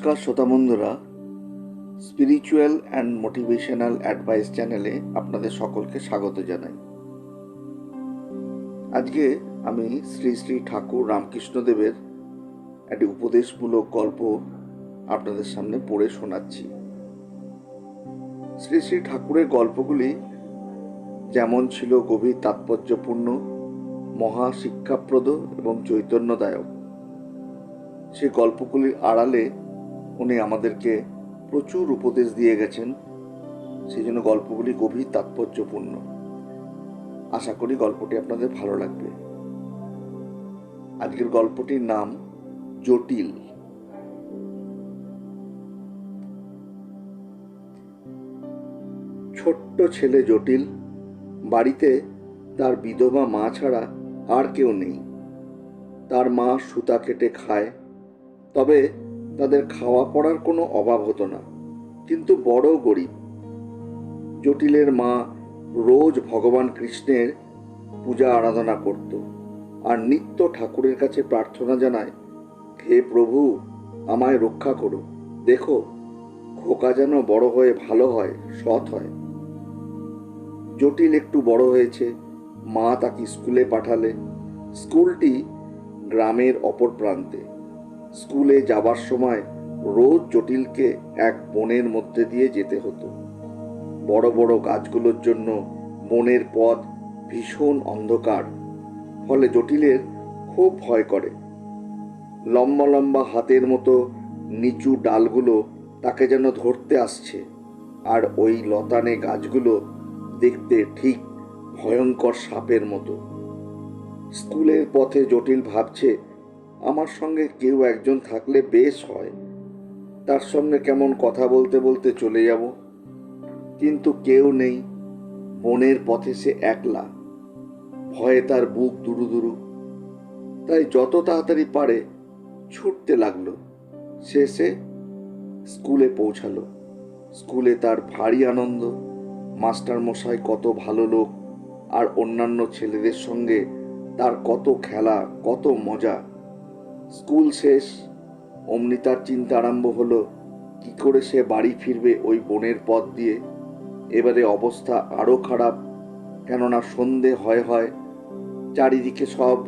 নমস্কার শ্রোতা বন্ধুরা। স্পিরিচুয়াল অ্যান্ড মোটিভেশনাল অ্যাডভাইস চ্যানেলে আপনাদের সকলকে স্বাগত জানাই। আজকে আমি শ্রী শ্রী ঠাকুর রামকৃষ্ণদেবের একটি উপদেশমূলক গল্প আপনাদের সামনে পড়ে শোনাচ্ছি। শ্রী শ্রী ঠাকুরের গল্পগুলি যেমন ছিল গভীর তাৎপর্যপূর্ণ, মহা শিক্ষাপ্রদ এবং চৈতন্যদায়ক। সেই গল্পগুলির আড়ালে উনি আমাদেরকে প্রচুর উপদেশ দিয়ে গেছেন। সেই জন্য গল্পগুলি গভীর তাৎপর্যপূর্ণ। আশা করি গল্পটি আপনাদের ভালো লাগবে। আজকের গল্পটির নাম জটিল। ছোট্ট ছেলে জটিল, বাড়িতে তার বিধবা মা ছাড়া আর কেউ নেই। তার মা সুতা কেটে খায়, তবে তাদের খাওয়া পড়ার কোনো অভাব হতো না। কিন্তু বড় গরিব, জটিলের মা রোজ ভগবান কৃষ্ণের পূজা আরাধনা করত আর নিত্য ঠাকুরের কাছে প্রার্থনা জানায়, হে প্রভু, আমায় রক্ষা করো। দেখো, খোকা যেন বড় হয়ে ভালো হয়, সৎ হয়। জটিল একটু বড় হয়েছে, মা তাকে স্কুলে পাঠালে। স্কুলটি গ্রামের অপর প্রান্তে। স্কুলে যাবার সময় রোজ জটিলকে এক বনের মধ্যে দিয়ে যেতে হতো। বড় বড় গাছগুলোর জন্য বনের পথ ভীষণ অন্ধকার, ফলে জটিলের খুব ভয় করে। লম্বা লম্বা হাতের মতো নিচু ডালগুলো তাকে যেন ধরতে আসছে, আর ওই লতানে গাছগুলো দেখতে ঠিক ভয়ঙ্কর সাপের মতো। স্কুলের পথে জটিল ভাবছে আমার সঙ্গে কেউ একজন থাকলে বেশ হয়। তার সঙ্গে কেমন কথা বলতে বলতে চলে যাব। কিন্তু কেউ নেই। বনের পথে সে একলা। ভয়ে তার বুক দুরু দুরু। তাই যত তাড়াতাড়ি পারে ছুটতে লাগল। শেষে স্কুলে পৌঁছালো। স্কুলে তার ভারী আনন্দ। মাস্টার মশাই কত ভালো লোক। আর অন্যান্য ছেলেদের সঙ্গে তার কত খেলা, কত মজা। স্কুল শেষ অমনি তার চিন্তা আরম্ভ হলো, কি করে সে বাড়ি ফিরবে ওই বনের পথ দিয়ে? এবারে অবস্থা আরও খারাপ, কেননা সন্ধে হয় হয়, চারিদিকে সব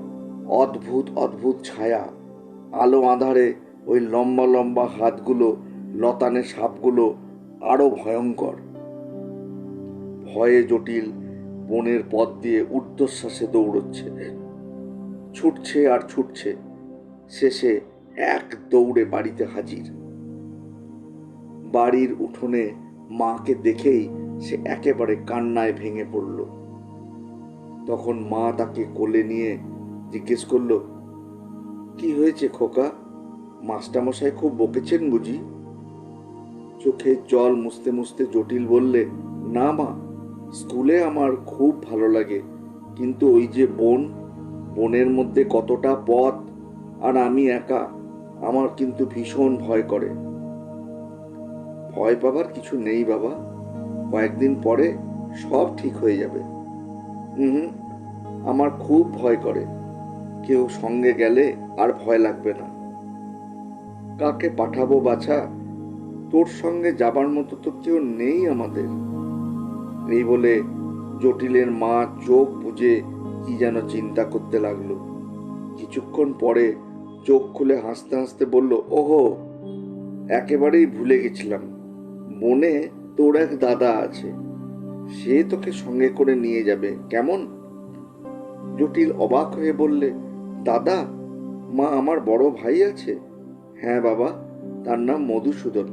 অদ্ভুত অদ্ভুত ছায়া। আলো আঁধারে ওই লম্বা লম্বা হাতগুলো, লতানে সাপগুলো আরও ভয়ঙ্কর। ভয়ে জটিল বনের পথ দিয়ে ঊর্ধ্বশ্বাসে দৌড়চ্ছে। ছুটছে আর ছুটছে। শেষে এক দৌড়ে বাড়িতে হাজির। বাড়ির উঠোনে মাকে দেখেই সে একেবারে কান্নায় ভেঙে পড়ল। তখন মা তাকে কোলে নিয়ে জিজ্ঞেস করল, কি হয়েছে খোকা? মাস্টারমশাই খুব বকেছেন বুঝি? চোখে জল মুছতে মুছতে জটিল বললে, না মা, স্কুলে আমার খুব ভালো লাগে, কিন্তু ওই যে বন, বনের মধ্যে কতটা পথ আর আমি একা, আমার কিন্তু ভীষণ ভয় করে। ভয় পাবার কিছু নেই বাবা। কয়েকদিন পরে সব ঠিক হয়ে যাবে। হুম, আমার খুব ভয় করে। কেউ সঙ্গে গেলে আর ভয় লাগবে না। কাকে পাঠাবো বাছা? তোর সঙ্গে যাবার মতো তো কেউ নেই আমাদের। এই বলে জটিলের মা চোখ বুঝে কি যেন চিন্তা করতে লাগল। কিছুক্ষণ পরে চোখ খুলে হাসতে হাসতে বলল, ওহো, একেবারেই ভুলে গেছিলাম। বনে তোর এক দাদা আছে। সে তোকে সঙ্গে করে নিয়ে যাবে। কেমন? জটিল অবাক হয়ে বললে, দাদা, মা আমার বড় ভাই আছে? হ্যাঁ বাবা, তার নাম মধুসূদন।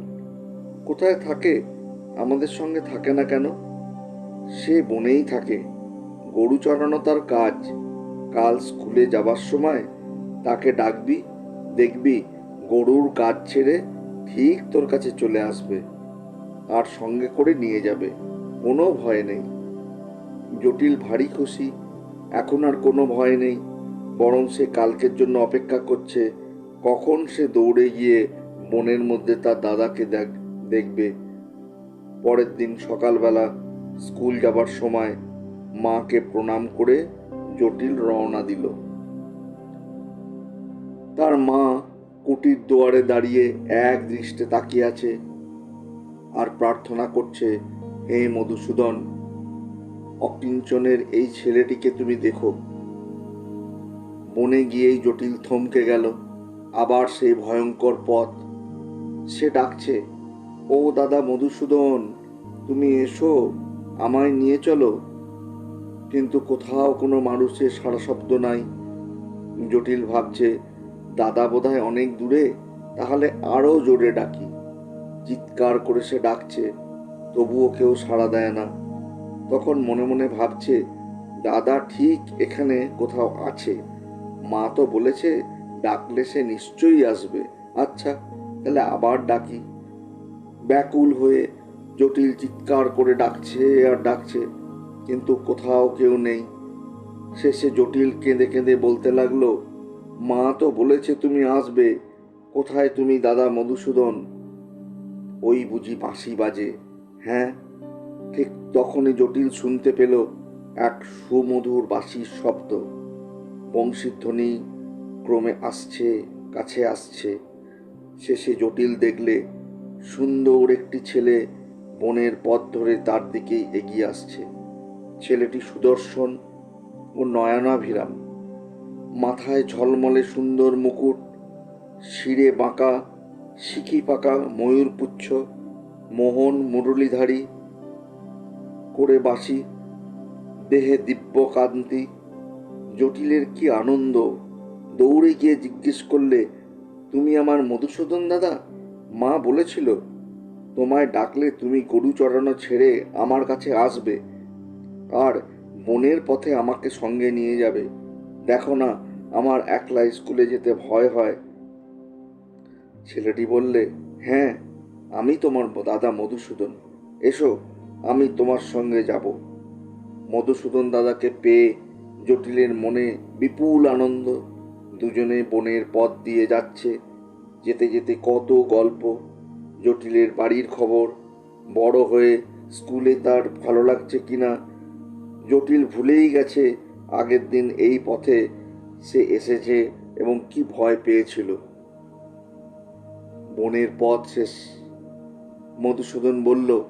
কোথায় থাকে? আমাদের সঙ্গে থাকে না কেন? সে বনেই থাকে। গরু চড়ানো তার কাজ। কাল স্কুলে যাবার সময় তাকে ডাকবি, দেখবি গরুর কাজ ছেড়ে ঠিক তোর কাছে চলে আসবে। আর সঙ্গে করে নিয়ে যাবে, কোনো ভয় নেই। জটিল ভারী খুশি, এখন আর কোনো ভয় নেই। বরং সে কালকের জন্য অপেক্ষা করছে, কখন সে দৌড়ে গিয়ে বনের মধ্যে তার দাদাকে দেখ, দেখবে। পরের দিন সকালবেলা স্কুল যাবার সময় মাকে প্রণাম করে জটিল রওনা দিল। তার মা কুটির দুয়ারে দাঁড়িয়ে এক দৃষ্টে তাকিয়ে আছে আর প্রার্থনা করছে, হে মধুসূদন, অকিঞ্চনের এই ছেলেটিকে তুমি দেখো। বনে গিয়েই জটিল থমকে গেল। আবার সেই ভয়ঙ্কর পথ। সে ডাকছে, ও দাদা মধুসূদন, তুমি এসো, আমায় নিয়ে চলো। কিন্তু কোথাও কোনো মানুষের সারা শব্দ নাই। জটিল ভাবছে দাদা বোধহয় অনেক দূরে, তাহলে আরও জোরে ডাকি। চিৎকার করে সে ডাকছে, তবুও কেউ সাড়া দেয় না। তখন মনে মনে ভাবছে, দাদা ঠিক এখানে কোথাও আছে। মা তো বলেছে, ডাকলে সে নিশ্চয়ই আসবে। আচ্ছা তাহলে আবার ডাকি। ব্যাকুল হয়ে জটিল চিৎকার করে ডাকছে আর ডাকছে, কিন্তু কোথাও কেউ নেই। শেষে জটিল কেঁদে কেঁদে বলতে লাগল মা তো বলেছে তুমি আসবে। কোথায় তুমি দাদা মধুসূদন? ওই বুঝি বাঁশি বাজে। হ্যাঁ ঠিক তখনই জটিল শুনতে পেল এক সুমধুর বাঁশির শব্দ। বংশীধ্বনি ক্রমে আসছে, কাছে আসছে। শেষে জটিল দেখলে সুন্দর একটি ছেলে বনের পথ ধরে তার দিকেই এগিয়ে আসছে। ছেলেটি সুদর্শন ও নয়নাভিরাম। মাথায় ঝলমলে সুন্দর মুকুট, শিরে বাঁকা শিখি পাকা ময়ূরপুচ্ছ মোহন মুরলীধারী, করে বাসি দেহে দিব্য কান্তি, জটিলের কি আনন্দ? দৌড়ে গিয়ে জিজ্ঞেস করলে, তুমি আমার মধুসূদন দাদা? মা বলেছিল, তোমায় ডাকলে তুমি গরু চড়ানো ছেড়ে আমার কাছে আসবে, আর বনের পথে আমাকে সঙ্গে নিয়ে যাবে। দেখো না আমার একলা স্কুলে যেতে ভয় হয়। ছেলেটি বললে হ্যাঁ আমি তোমার দাদা মধুসূদন। এসো, আমি তোমার সঙ্গে যাব। মধুসূদন দাদাকে পেয়ে জটিলের মনে বিপুল আনন্দ, দুজনে বনের পথ দিয়ে যাচ্ছে। যেতে যেতে কত গল্প, জটিলের বাড়ির খবর, বড় হয়ে স্কুলে তার ভালো লাগছে কিনা, জটিল ভুলেই গেছে আগের দিন এই পথে সে এসেছে এবং কি ভয় পেয়েছিল। বনের পথ শেষ। মধুসূদন বলল,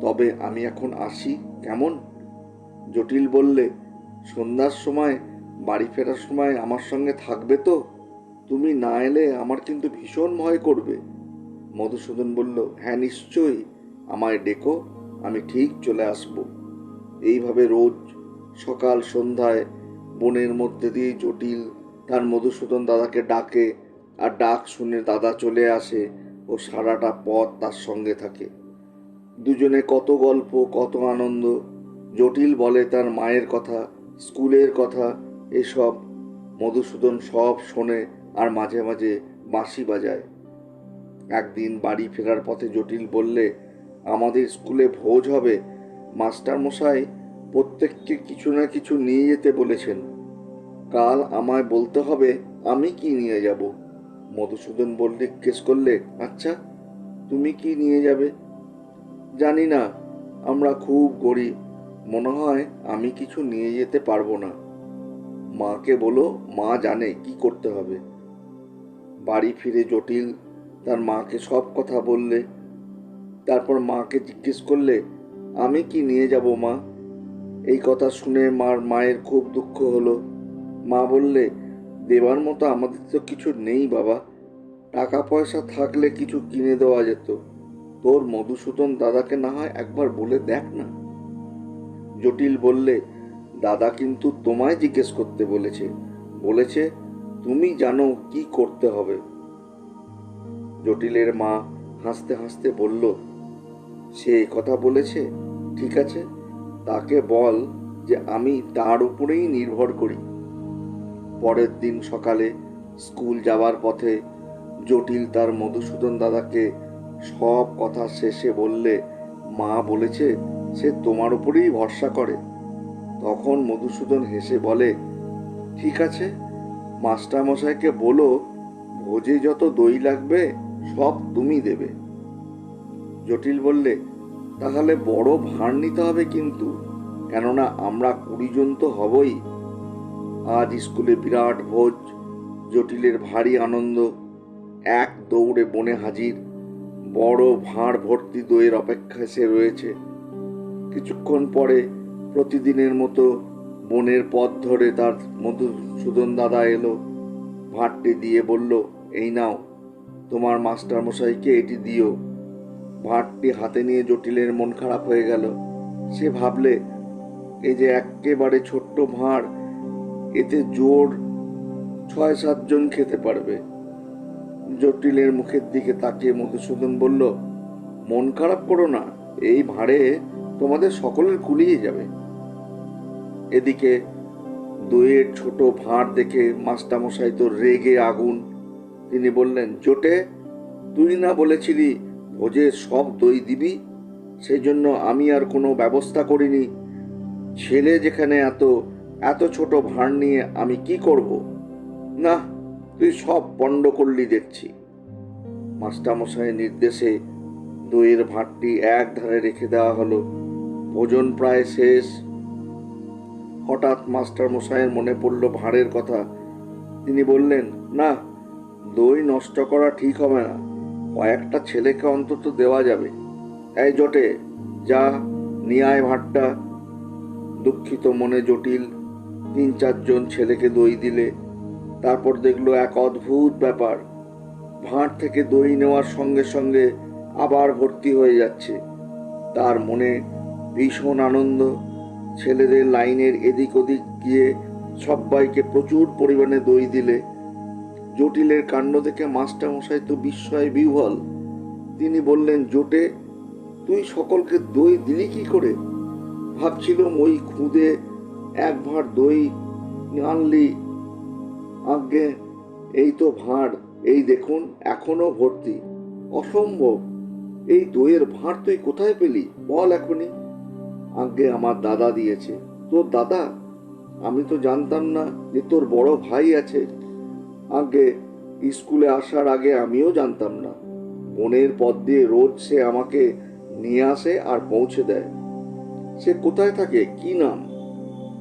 তবে আমি এখন আসি, কেমন? জটিল বললে, সন্ধ্যার সময়, বাড়ি ফেরার সময় আমার সঙ্গে থাকবে তো। তুমি না এলে আমার কিন্তু ভীষণ ভয় করবে। মধুসূদন বলল হ্যাঁ নিশ্চয়ই। আমায় ডেকো, আমি ঠিক চলে আসব। এইভাবে রোজ সকাল সন্ধ্যায় বনের মধ্যে দিয়ে জটিল। তার মধুসূদন দাদাকে ডাকে আর ডাক শুনে দাদা চলে আসে ও সারাটা পথ তার সঙ্গে থাকে। দুজনে কত গল্প, কত আনন্দ। জটিল বলে তার মায়ের কথা, স্কুলের কথা, এসব। মধুসূদন সব শোনে আর মাঝে মাঝে বাঁশি বাজায়। একদিন বাড়ি ফেরার পথে জটিল বললে, আমাদের স্কুলে ভোজ হবে মাস্টার মশাই প্রত্যেককে কিছু না কিছু নিয়ে যেতে বলেছেন। কাল আমায় বলতে হবে, আমি কি নিয়ে যাব? মধুসূদন বললে জিজ্ঞেস করলে? আচ্ছা তুমি কি নিয়ে যাবে? জানি না, আমরা খুব গরিব, মনে হয় আমি কিছু নিয়ে যেতে পারব না। মাকে বলো, মা জানে কি করতে হবে। বাড়ি ফিরে জটিল, তার মাকে সব কথা বললে, তারপর মাকে জিজ্ঞেস করলে, আমি কি নিয়ে যাব মা? এই কথা শুনে মার মায়ের খুব দুঃখ হলো। মা বললে, দেবার মতো আমাদের তো কিছু নেই বাবা। টাকা পয়সা থাকলে কিছু কিনে দেওয়া যেত। তোর মধুসূদন দাদাকে না হয় একবার বলে দেখ না। জটিল বললে, দাদা কিন্তু তোমায় জিজ্ঞেস করতে বলেছে। বলেছে, তুমি জানো কি করতে হবে। জটিলের মা হাসতে হাসতে বলল, সে কথা বলেছে? ঠিক আছে? তাকে বল যে আমি তার উপরেই নির্ভর করি। পরের দিন সকালে স্কুল যাওয়ার পথে জটিল তার মধুসূদন দাদাকে সব কথা শেষে বললে, মা বলেছে সে তোমার উপরেই ভরসা করে। তখন মধুসূদন হেসে বলে, ঠিক আছে, মাস্টারমশাইকে বলো, ভোজে যত দই লাগবে সব তুমি দেবে। জটিল বললে তাহলে বড় ভার নিতে হবে কিন্তু। কেননা আমরা কুড়ি জন তো হবই। আজ স্কুলে বিরাট ভোজ, জটিলের ভারী আনন্দ, এক দৌড়ে বনে হাজির, বড় ভাঁড় ভর্তি দইয়ের অপেক্ষায় সে রয়েছে। কিছুক্ষণ পরে প্রতিদিনের মতো বনের পথ ধরে তার মধুসূদন দাদা এলো। ভাঁড়টি দিয়ে বলল, এই নাও, তোমার মাস্টার মশাইকে এটি দিও। ভাঁড়টি হাতে নিয়ে জটিলের মন খারাপ হয়ে গেল। সে ভাবলে, এই যে একেবারে ছোট্ট ভাঁড়, এতে জোর ছয় সাতজন খেতে পারবে। জটিলের মুখের দিকে তাকিয়ে মধুসূদন বলল, মন খারাপ করো না, এই ভাঁড়ে তোমাদের সকলের কুলিয়ে যাবে। এদিকে দইয়ের ছোট ভাঁড় দেখে মাস্টারমশাই তো রেগে আগুন। তিনি বললেন, জোটে, তুই না বলেছিলি ভোজে সব দই দিবি সেই জন্য আমি আর কোনো ব্যবস্থা করিনি। ছেলে যেখানে এত এত ছোট ভাঁড় নিয়ে আমি কি করব? না, তুই সব পণ্ড করলি দেখছি। মাস্টারমশাইয়ের নির্দেশে দইয়ের ভাঁড়টি এক ধারে রেখে দেওয়া হলো। ভোজন প্রায় শেষ। হঠাৎ মাস্টারমশাইয়ের মনে পড়ল ভাঁড়ের কথা। তিনি বললেন, না, দই নষ্ট করা ঠিক হবে না। কয়েকটা ছেলেকে অন্তত দেওয়া যাবে। এই জোটে, যা নিয়ায় ভাঁড়টা দুঃখিত মনে জটিল, তিন চারজন ছেলেকে দই দিলে। তারপর দেখল এক অদ্ভুত ব্যাপার, ভাঁড় থেকে দই নেওয়ার সঙ্গে সঙ্গে আবার ভর্তি হয়ে যাচ্ছে। তার মনে ভীষণ আনন্দ, ছেলেদের লাইনের এদিক ওদিক গিয়ে সবাইকে প্রচুর পরিমাণে দই দিলে। জটিলের কাণ্ড দেখে মাস্টারমশাই তো বিস্ময় বিহ্বল। তিনি বললেন, জোটে, তুই সকলকে দই দিলি কি করে? ভাবছিলাম ওই খুদে এক ভাঁড় দই আনলি। আজ্ঞে, এই তো ভাঁড়, এই দেখুন, এখনও ভর্তি। অসম্ভব, এই দইয়ের ভাঁড় তুই কোথায় পেলি? বল এখনই। আজ্ঞে, আমার দাদা দিয়েছে। তোর দাদা? আমি তো জানতাম না যে তোর বড় ভাই আছে। আগে স্কুলে আসার আগে আমিও জানতাম না। বনের পথ দিয়ে রোজ সে আমাকে নিয়ে আসে আর পৌঁছে দেয়। সে কোথায় থাকে? কি নাম?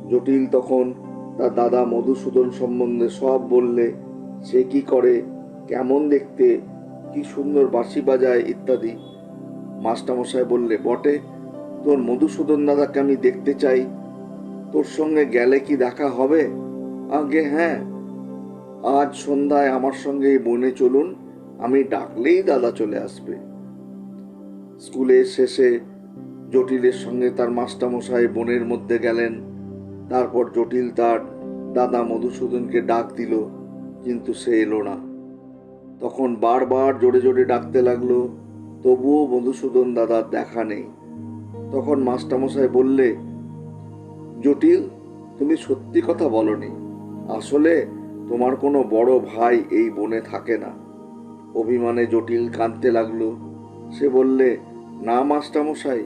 জটিল তখন তার দাদা মধুসূদন সম্বন্ধে সব বললে, সে কি করে, কেমন দেখতে, কি সুন্দর বাঁশি বাজায় ইত্যাদি। মাস্টারমশাই বললে, বটে, তোর মধুসূদন দাদাকে আমি দেখতে চাই। তোর সঙ্গে গেলে কি দেখা হবে? আগে হ্যাঁ আজ সন্ধ্যায় আমার সঙ্গে বনে চলুন, আমি ডাকলেই দাদা চলে আসবে। স্কুলের শেষে জটিলের সঙ্গে তার মাস্টারমশাই বনের মধ্যে গেলেন। তারপর জটিল তার দাদা মধুসূদনকে ডাক দিল, কিন্তু সে এলো না। তখন বারবার জোরে জোরে ডাকতে লাগল, তবুও মধুসূদন দাদার দেখা নেই। তখন মাস্টারমশাই বললে, জটিল, তুমি সত্যি কথা বলনি। আসলে তোমার কোনো বড় ভাই এই বনে থাকে না। অভিমানে জটিল কাঁদতে লাগল। সে বললে, না, মাস্টারমশাই,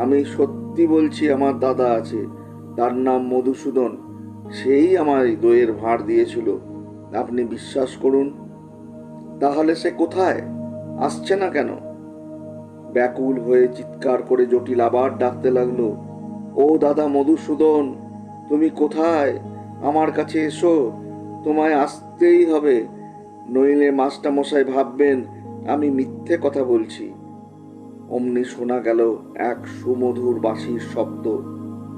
আমি সত্যি বলছি আমার দাদা আছে। তার নাম মধুসূদন। সেই আমার দইয়ের ভাঁড় দিয়েছিল। আপনি বিশ্বাস করুন, তাহলে সে কোথায়? আসছে না কেন? ব্যাকুল হয়ে চিৎকার করে জটিল আবার ডাকতে লাগল, ও দাদা মধুসূদন, তুমি কোথায়? আমার কাছে এসো। তোমায় আসতেই হবে। নইলে মাস্টারমশাই ভাববেন, আমি মিথ্যে কথা বলছি। অমনি শোনা গেল এক সুমধুর বাঁশির শব্দ।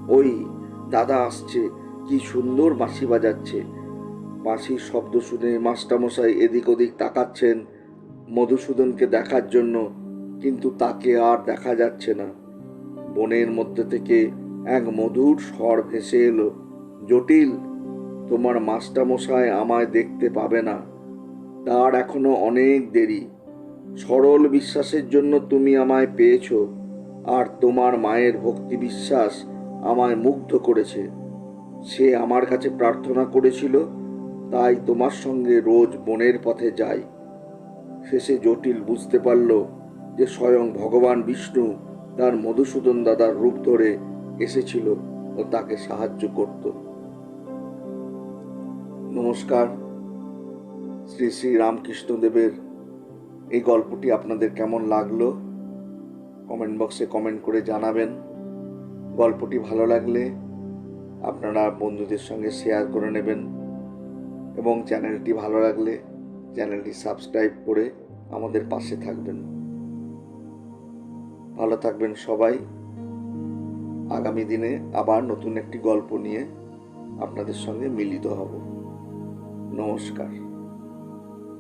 ওই, দাদা আসছে, কি সুন্দর বাঁশি বাজাচ্ছে। বাঁশির শব্দ শুনে মাস্টারমশাই এদিক ওদিক তাকাচ্ছেন মধুসূদনকে দেখার জন্য, কিন্তু তাকে আর দেখা যাচ্ছে না। বনের মধ্যে থেকে এক মধুর স্বর ভেসে এলো, জটিল তোমার মাস্টারমশাই আমায় দেখতে পাবে না। তার এখনও অনেক দেরি। সরল বিশ্বাসের জন্য তুমি আমায় পেয়েছ, আর তোমার মায়ের ভক্তি বিশ্বাস আমায় মুগ্ধ করেছে। সে আমার কাছে প্রার্থনা করেছিল, তাই তোমার সঙ্গে রোজ বনের পথে যাই। শেষে জটিল বুঝতে পারল যে স্বয়ং ভগবান বিষ্ণু তার মধুসূদন দাদার রূপ ধরে এসেছিল ও তাকে সাহায্য করত। নমস্কার। শ্রী শ্রী রামকৃষ্ণদেবের এই গল্পটি আপনাদের কেমন লাগল? কমেন্ট বক্সে কমেন্ট করে জানাবেন। গল্পটি ভালো লাগলে আপনারা বন্ধুদের সঙ্গে শেয়ার করে নেবেন এবং চ্যানেলটি ভালো লাগলে চ্যানেলটি সাবস্ক্রাইব করে আমাদের পাশে থাকবেন। ভালো থাকবেন সবাই। আগামী দিনে আবার নতুন একটি গল্প নিয়ে আপনাদের সঙ্গে মিলিত হব। নমস্কার।